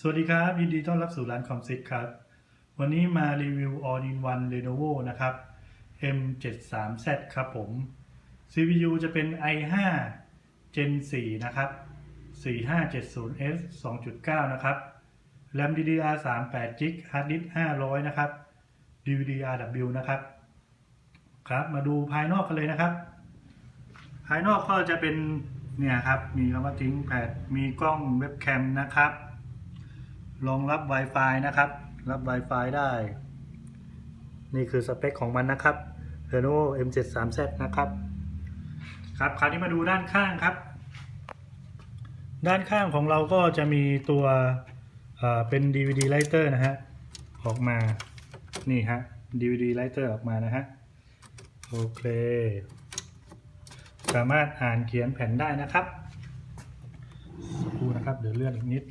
สวัสดีครับ ยินดีต้อนรับสู่ร้านคอมซิตครับ วันนี้มารีวิว All in One Lenovo นะครับ M73Z ครับผม CPU จะเป็น i5 Gen 4 นะครับ 4570S 2.9 นะครับ RAM DDR3 8 g b Hard Disk 500 นะครับ DVDRW นะครับ ครับ มาดูภายนอกกันเลยนะครับ ภายนอกก็จะเป็น เนี่ยครับ มีคำว่าทิ้งแพดมีกล้องเว็บแคมนะครับ รองรับ Wi-Fi นะครับ รับ Wi-Fi ได้ นี่คือสเปคของมันนะครับ Lenovo M73Z นะครับ ครับ คราวนี้มาดูด้านข้างครับ ด้านข้างของเราก็จะมีตัวเป็น DVD writer นะฮะ ออกมา นี่ฮะ DVD writer ออกมานะฮะ โอเค สามารถอ่านเขียนแผ่นได้นะครับสักครู่นะครับ เดี๋ยวเลื่อนอีกนิด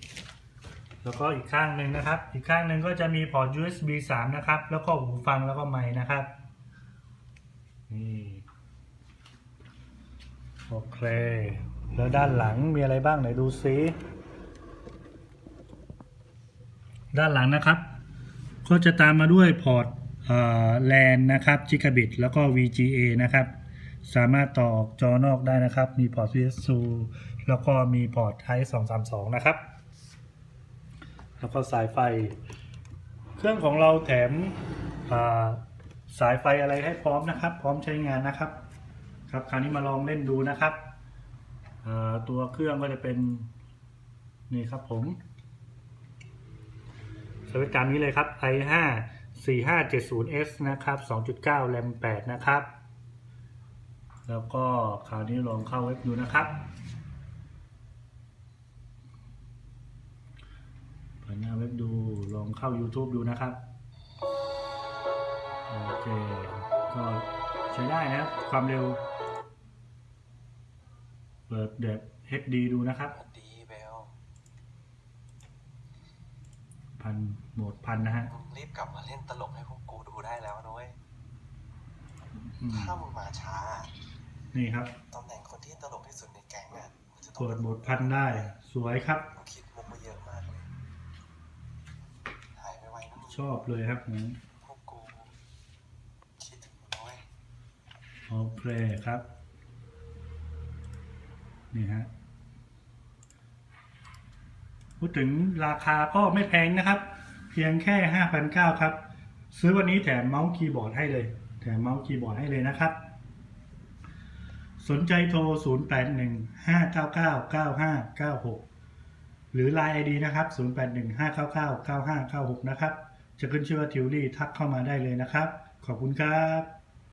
แล้วก็อีกข้างหนึ่งนะครับ อีกข้างหนึ่งก็จะมีพอร์ต USB 3 นะครับ แล้วก็หูฟังแล้วก็ไมค์นะครับ นี่โอเค แล้วด้านหลังมีอะไรบ้างไหนดูซิด้านหลังนะครับ ก็จะตามมาด้วยพอร์ตแลนนะครับ Gigabit แล้วก็ VGA นะครับ สามารถต่อจอนอกได้นะครับ มีพอร์ต PS2 แล้วก็มีพอร์ต Type 232 นะครับ แล้วก็สายไฟ เครื่องของเราแถมาสายไฟอะไรให้พร้อมนะครับ พร้อมใช้งานนะครับ ครับคราวนี้มาลองเล่นดูนะครับ ตัวเครื่องก็จะเป็นนี่ครับผมสวิตช์ตามนี้เลยครับ i5 4570S นะครับ 2.9 RAM 8 นะครับ แล้วก็คราวนี้ลองเข้าเว็บดูนะครับเปิดหน้าเว็บดูลอง เข้า YouTube ดูนะครับ โอเค ก็ใช้ได้นะครับ ความเร็ว เปิดแบบ HD ดูนะครับดีเบลพันโหมดพันนะฮะมึงรีบกลับมาเล่นตลกให้พวกกูดูได้แล้วนะเว้ยอืมถ้ามึงมาช้า นี่ครับ ตำแหน่งคนที่ตลกที่สุดในแก๊งอะมึงจะต้อเปิงดโหมดพันได้ สวยครับมึงคิดมุกมาเยอะมากเลย หายไปไวนะมึง ชอบเลยครับผมพวกกูคิดถึงมึงนะเว้ยโอเคครับ นี่ฮะพูดถึงราคาก็ไม่แพงนะครับ เพียงแค่5,900ครับ ซื้อวันนี้แถมเมาส์คีย์บอร์ดให้เลย แถมเมาส์คีย์บอร์ดให้เลยนะครับ สนใจโทร 0815999596 หรือ Line ID นะครับ 0815999596 นะครับ จะขึ้นชื่อว่าทิวลี่ทักเข้ามาได้เลยนะครับ ขอบคุณครับ